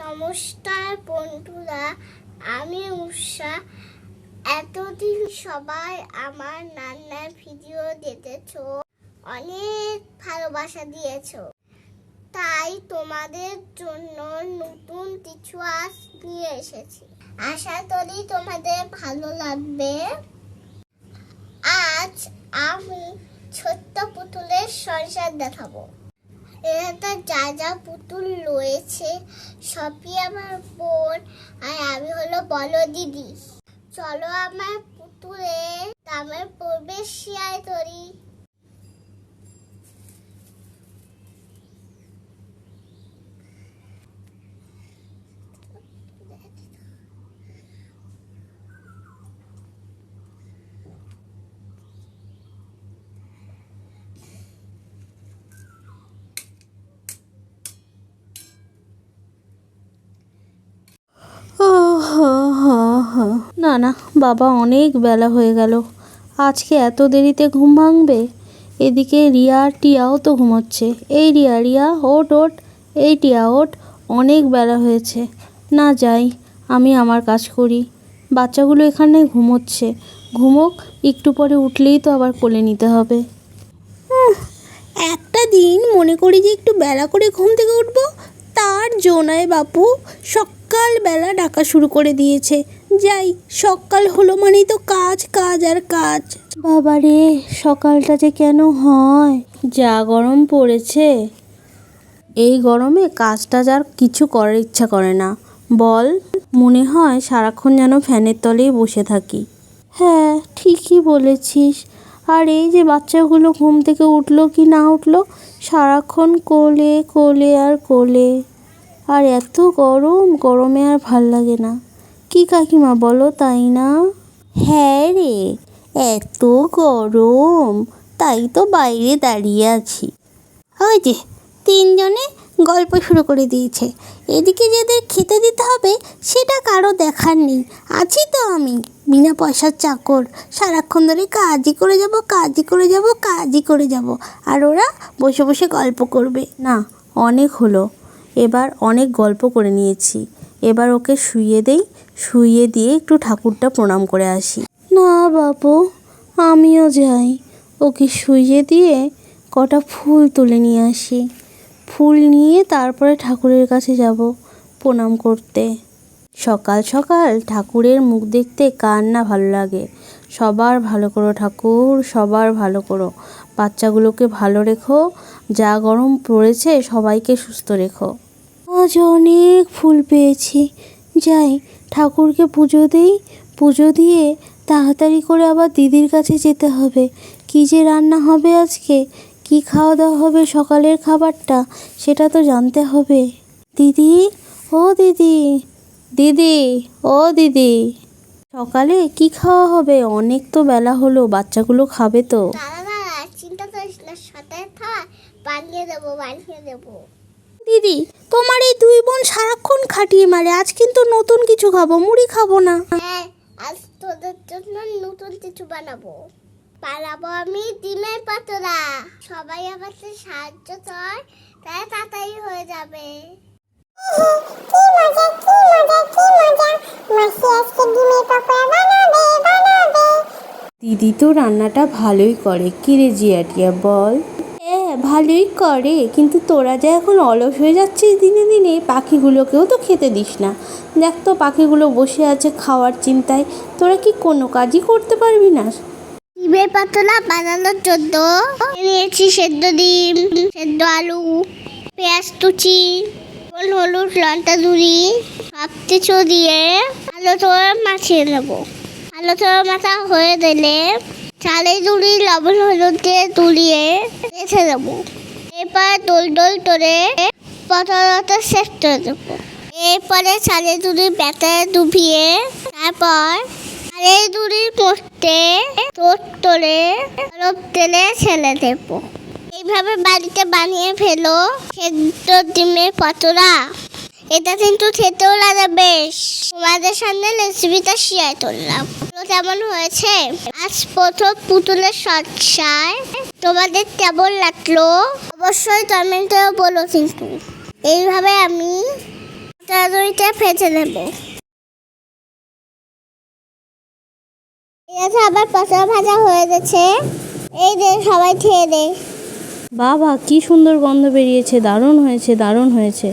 নমস্কার বন্ধুরা, আমি উষা। এতদিন সবাই আমার রান্নার ভিডিও দেখেছ, অনেক ভালোবাসা দিয়েছ। তাই তোমাদের জন্য নতুন কিছু আজ নিয়ে এসেছি। আশা করি তোমাদের ভালো লাগবে। আজ আমি ছোট্ট পুতুলের সংসার দেখাবো। এখানটা যা যা পুতুল রয়েছে, সবই আমার বোন। আর আমি হলো বলো দিদি। চলো আমার পুতুলের দামের প্রবেশ শেয়ার করি না না বাবা অনেক বেলা হয়ে গেল। আজকে এত দেরিতে ঘুম ভাঙবে? এদিকে রিয়া টিয়াও তো ঘুমোচ্ছে। এই রিয়া রিয়া ওট ওট এই টিয়া ওট অনেক বেলা হয়েছে। না, যাই, আমি আমার কাজ করি। বাচ্চাগুলো এখানে ঘুমোচ্ছে। ঘুমোক, একটু পরে উঠলেই তো আবার কোলে নিতে হবে। একটা দিন মনে করি যে একটু বেলা করে ঘুম থেকে উঠবো। তার জোনায় বাপু সকালবেলা ডাকা শুরু করে দিয়েছে। যাই, সকাল হলো মানেই তো কাজ কাজ আর কাজ। বাবা রে, সকালটা যে কেন হয়? যা গরম পড়েছে। এই গরমে কাজটা যার কিছু করার ইচ্ছা করে না। বল, মনে হয় সারাক্ষণ যেন ফ্যানের তলেই বসে থাকি। হ্যাঁ ঠিকই বলেছিস। আর এই যে বাচ্চাগুলো ঘুম থেকে উঠল কি না উঠল, সারাক্ষণ কোলে কোলে আর কোলে। আর এত গরম, গরমে আর ভালো লাগে না। কি কাকিমা বলো, তাই না? হ্যাঁ রে, এত গরম, তাই তো বাইরে দাঁড়িয়ে আছি। ওই যে, তিনজনে গল্প শুরু করে দিয়েছে। এদিকে যাদের খেতে দিতে হবে, সেটা কারও দেখার নেই। আছি তো আমি, বিনা পয়সার চাকর। সারাক্ষণ ধরে কাজই করে যাব, কাজই করে যাব, কাজই করে যাব। আর ওরা বসে বসে গল্প করবে। না, অনেক হলো। এবার অনেক গল্প করে নিয়েছি। এবার ওকে শুইয়ে দেই শুইয়ে দিয়ে একটু ঠাকুরটা প্রণাম করে আসি। না বাবু আমিও যাই। ওকে শুইয়ে দিয়ে কটা ফুল তুলে নিয়ে আসি। ফুল নিয়ে তারপরে ঠাকুরের কাছে যাব প্রণাম করতে। সকাল সকাল ঠাকুরের মুখ দেখতে কার না ভালো লাগে। সবার ভালো করো ঠাকুর সবার ভালো করো। বাচ্চাগুলোকে ভালো রেখো যা গরম পড়েছে সবাইকে সুস্থ রেখো। আজ অনেক ফুল পেয়েছি। যাই, ঠাকুরকে পুজো দিই। পুজো দিয়ে তাড়াতাড়ি করে আবার দিদির কাছে যেতে হবে। কী যে রান্না হবে আজকে? কি খাওয়া দাওয়া হবে সকালের খাবারটা? সেটা তো জানতে হবে। দিদি, ও দিদি। দিদি, ও দিদি। সকালে কি খাওয়া হবে? অনেক তো বেলা হলো, বাচ্চাগুলো খাবে তো। চিন্তা করিস না দেবো, বানিয়ে দেবো। দিদি তোমার এই দুই বোন সারাক্ষণ খাটিয়ে মারে আজ কিন্তু নতুন কিছু খাব মুড়ি খাব না। হ্যাঁ আজ তোদের জন্য নতুন কিছু বানাবো। বানাবো আমি ডিমের পাতলা। সবাই আমাকে সাহায্য কর তাই তাড়াতাড়ি হয়ে যাবে। কি মজা কি মজা কি মজা। মাসি আজকে ডিমের পকোড়া বানাবে বানাবে। দিদি তো রান্নাটা ভালোই করে। কিরে জিয়াটিয়া বল। ভালোই করে কিন্তু তোরা যা এখন অলস হয়ে যাচ্ছিস দিনে দিনে পাখিগুলোকেও তো খেতে দিস না। দেখ তো পাখিগুলো বসে আছে খাওয়ার চিন্তায় তোরা কি কোনো কাজই করতে পারবি না? ডিমের পাতলা বানানোর জন্য নিয়েছি সেদ্ধ ডিম সেদ্ধ আলু পেঁয়াজ লবণ, হলুদ লঙ্কা গুঁড়ি সব কিছু দিয়ে আলু তোরা মাখিয়ে নেব। আলু তোরা মাথা হয়ে দিলে চালের গুঁড়ি লবণ হলুদ তুলিয়ে রেখে দেবো এরপর দোল দোল করে পটলটা সেট করে দেবো এরপরে চালের গুঁড়ি ব্যাটারে ডুবিয়ে তারপর চালের গুঁড়ির মধ্যে তোর তোলে অল্প তেলে ছেলে দেবো। এইভাবে বাড়িতে বানিয়ে ফেলো সেদ্ধ ডিমের পতরা এটা কিন্তু খেতেও লাগে বেশ। তোমাদের সামনে রেসিপিটা শেয়ার করলাম। কেমন হয়েছে? আজ প্রথম পুতুলের সজ্জায় তোমাদের কেমন লাগল? অবশ্যই কমেন্টে বলো কিন্তু। এইভাবে আমি দইটা ফেটে নেব। আছে আবার পটল ভাজা হয়ে গেছে। এই দে, সবাই খেয়ে দে। বাবা, কি সুন্দর গন্ধ বেরিয়েছে। দারুণ হয়েছে দারুণ হয়েছে।